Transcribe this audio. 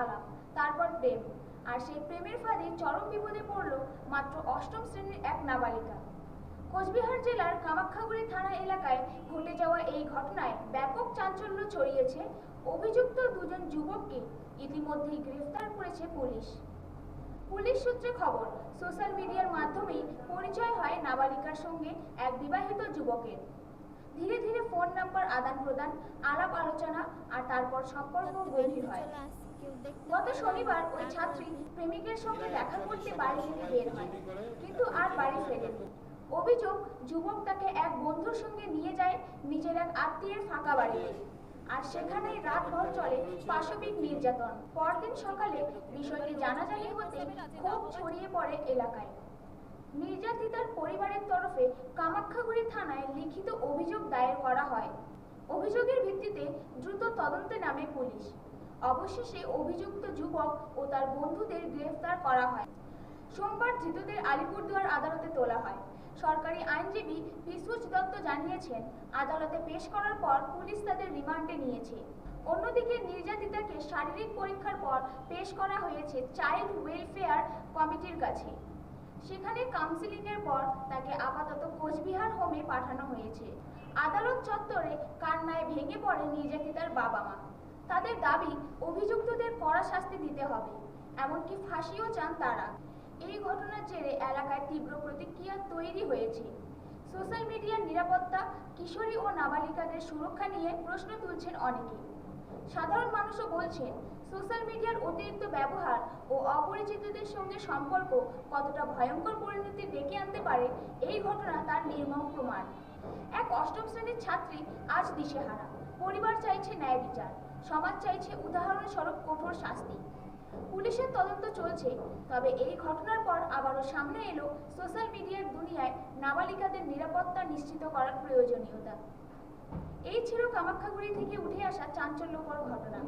আলাপ, তারপর প্রেম। আর সেই প্রেমের ফাঁদে চরম বিপদে পড়ল মাত্র অষ্টম শ্রেণির এক নাবালিকা। কোচবিহার জেলার কামাখ্যাগুড়ি থানা এলাকায় ঘটে যাওয়া এই ঘটনায় ব্যাপক চাঞ্চল্য ছড়িয়েছে অভিযুক্ত দুজন যুবককে ইতিমধ্যেই গ্রেফতার করেছে পুলিশ। পুলিশ সূত্রে খবর, সোশ্যাল মিডিয়ার মাধ্যমেই পরিচয় হয় নাবালিকার সঙ্গে এক বিবাহিত যুবকের। ধীরে ধীরে ফোন নাম্বার আদান প্রদান আলাপ আলোচনা আর তারপর সম্পর্ক গভীর হয়। গত শনিবার ওই ছাত্রী প্রেমিকের সঙ্গে দেখা করতে বাড়ি থেকে বের হয় কিন্তু আর বাড়ি ফেরেনি অভিযোগ যুবক তাকে এক বন্ধুর সঙ্গে নিয়ে যায় নিজের এক আত্মীয়ের ফাঁকা বাড়িতে। আর সেখানেই রাতভর চলে পাশবিক নির্যাতন। পরদিন সকালে বিষয়টি জানাজানি হতে ক্ষোভ ছড়িয়ে পড়ে এলাকায়। নির্যাতিতার পরিবারের তরফে কামাখ্যাগুড়ি থানায় লিখিত অভিযোগ দায়ের করা হয়। অভিযোগের ভিত্তিতে দ্রুত তদন্তে নামে পুলিশ। অবশেষে অভিযুক্ত যুবক ও তার বন্ধুদের গ্রেফতার করা হয়। সোমবার ধৃতদের আলিপুরদুয়ার আদালতে তোলা হয়। সরকারি আইনজীবী পিসুচ দত্ত জানিয়েছেন, আদালতে পেশ করার পর পুলিশ তাদের রিমান্ডে নিয়েছে। অন্যদিকে নির্যাতিতাকে শারীরিক পরীক্ষার পর পেশ করা হয়েছে চাইল্ড ওয়েলফেয়ার কমিটির কাছে। সেখানে কাউন্সিলিং এর পর তাকে আপাতত কোচবিহার হোমে পাঠানো হয়েছে। আদালত চত্বরে কান্নায় ভেঙে পড়ে নির্যাতিতার বাবা মা তাদের দাবি, অভিযুক্তদের কড়া শাস্তি দিতে হবে, এমনকি ফাঁসিও চান তারা। এই ঘটনার জেরে এলাকায় তীব্র প্রতিক্রিয়া তৈরি হয়েছে। সোশ্যাল মিডিয়ার নিরাপত্তা, কিশোরী ও নাবালিকাদের সুরক্ষা নিয়ে প্রশ্ন তুলছেন অনেকে। সাধারণ মানুষও বলছেন সোশ্যাল মিডিয়ার অতিরিক্ত ব্যবহার ও অপরিচিতদের সঙ্গে সম্পর্ক কতটা ভয়ঙ্কর পরিণতি ডেকে আনতে পারে, এই ঘটনা তার নির্মম প্রমাণ। এক অষ্টম শ্রেণির ছাত্রী আজ দিশেহারা। পরিবার চাইছে ন্যায় বিচার, সমাজ চাইছে উদাহরণস্বরূপ কঠোর শাস্তি। পুলিশের তদন্ত চলছে, তবে এই ঘটনার পর আবারও সামনে এলো সোশ্যাল মিডিয়ার দুনিয়ায় নাবালিকাদের নিরাপত্তা নিশ্চিত করার প্রয়োজনীয়তা। এই ছিল কামাখ্যাগুড়ি থেকে উঠে আসা চাঞ্চল্যকর ঘটনা।